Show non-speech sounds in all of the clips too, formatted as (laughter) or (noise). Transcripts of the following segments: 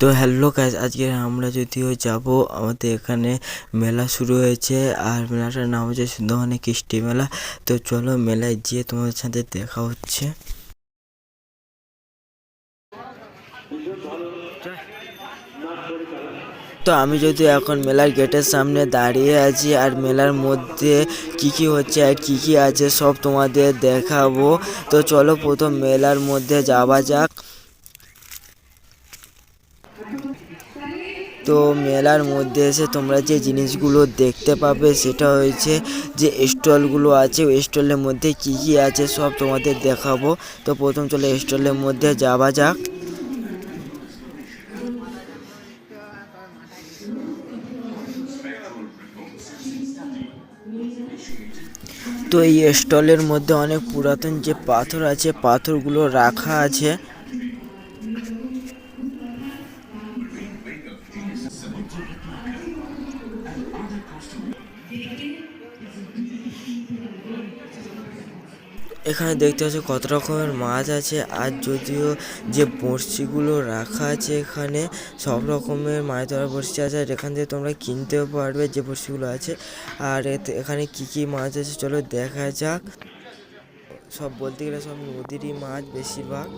তো hello guys আজকে আমরা যদিও যাব, আমাদের এখানে মেলা শুরু হয়েছে আর মেলাটার নাম হচ্ছে সুন্দরবনে কৃষ্টি মেলা। তো চলো মেলায় গিয়ে তোমাদের সাথে দেখা হচ্ছে। তো আমি যদি এখন মেলার গেটের সামনে দাঁড়িয়ে আছি আর মেলার মধ্যে কি কি হচ্ছে আর কি কি আছে সব তোমাদের দেখাবো। তো চলো প্রথম মেলার মধ্যে যাওয়া যাক। তো মেলার মধ্যে এসে তোমরা যে জিনিসগুলো দেখতে পাবে সেটা হয়েছে যে স্টলগুলো আছে, ওই স্টলের মধ্যে কি কি আছে সব তোমাদের দেখাবো। তো প্রথম চলে স্টলের মধ্যে যাওয়া যাক। তো এই স্টলের মধ্যে অনেক পুরাতন যে পাথর আছে, পাথরগুলো রাখা আছে। এখানে দেখতে পাচ্ছ কত রকমের মাছ আছে। আর যদিও যে বড়শিগুলো রাখা আছে এখানে, সব রকমের মাছ ধরার বড়শি আছে। আর এখান থেকে তোমরা কিনতেও পারবে যে বড়শিগুলো আছে। আর এখানে কি কি মাছ আছে চলো দেখা যাক। সব বলতে গেলে সব নদীরই মাছ বেশিরভাগ।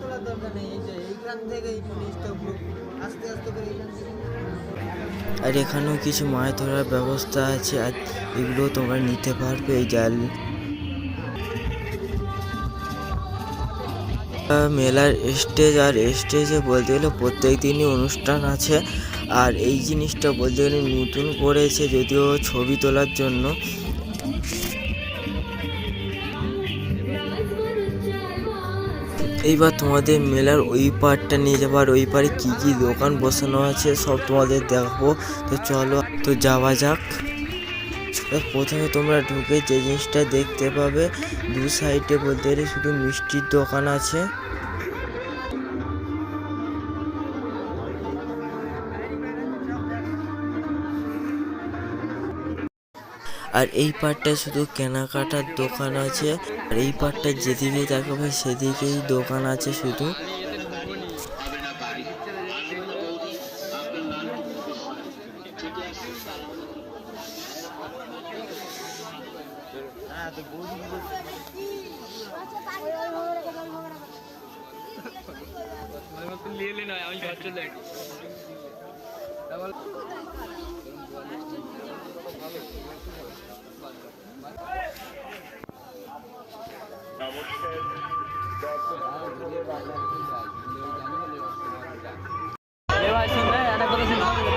তোলার দরকার নেই, এই যে এইখান থেকে এই আস্তে আস্তে করে আর এখানেও কিছু মাছ ধরার ব্যবস্থা আছে, আর এগুলো তোমরা নিতে পারবে এই জাল। মেলার স্টেজ আর স্টেজে বলতে গেলে প্রত্যেক দিনই অনুষ্ঠান আছে, আর এই জিনিসটা বলতে গেলে নতুন করেছে যদিও ছবি তোলার জন্য। এইবার তোমাদের মেলার ওই পার্টটা নিয়ে যাবার ওই পারে কি কি দোকান বসানো আছে সব তোমাদের দেখাবো। তো চলো, তো যাওয়া যাক। প্রথমে তোমরা ঢুকে যে জিনিসটা দেখতে পাবে, দু সাইডে বলতে গেলে শুধু মিষ্টির দোকান আছে। আর এই পার্টটা শুধু কেনাকাটার দোকান আছে। আর এই পার্টটা যেদিকে তাকাবে সেদিকেই দোকান আছে শুধু। (laughs) আচ্ছা, আমি ভাই শুনলে এটা করে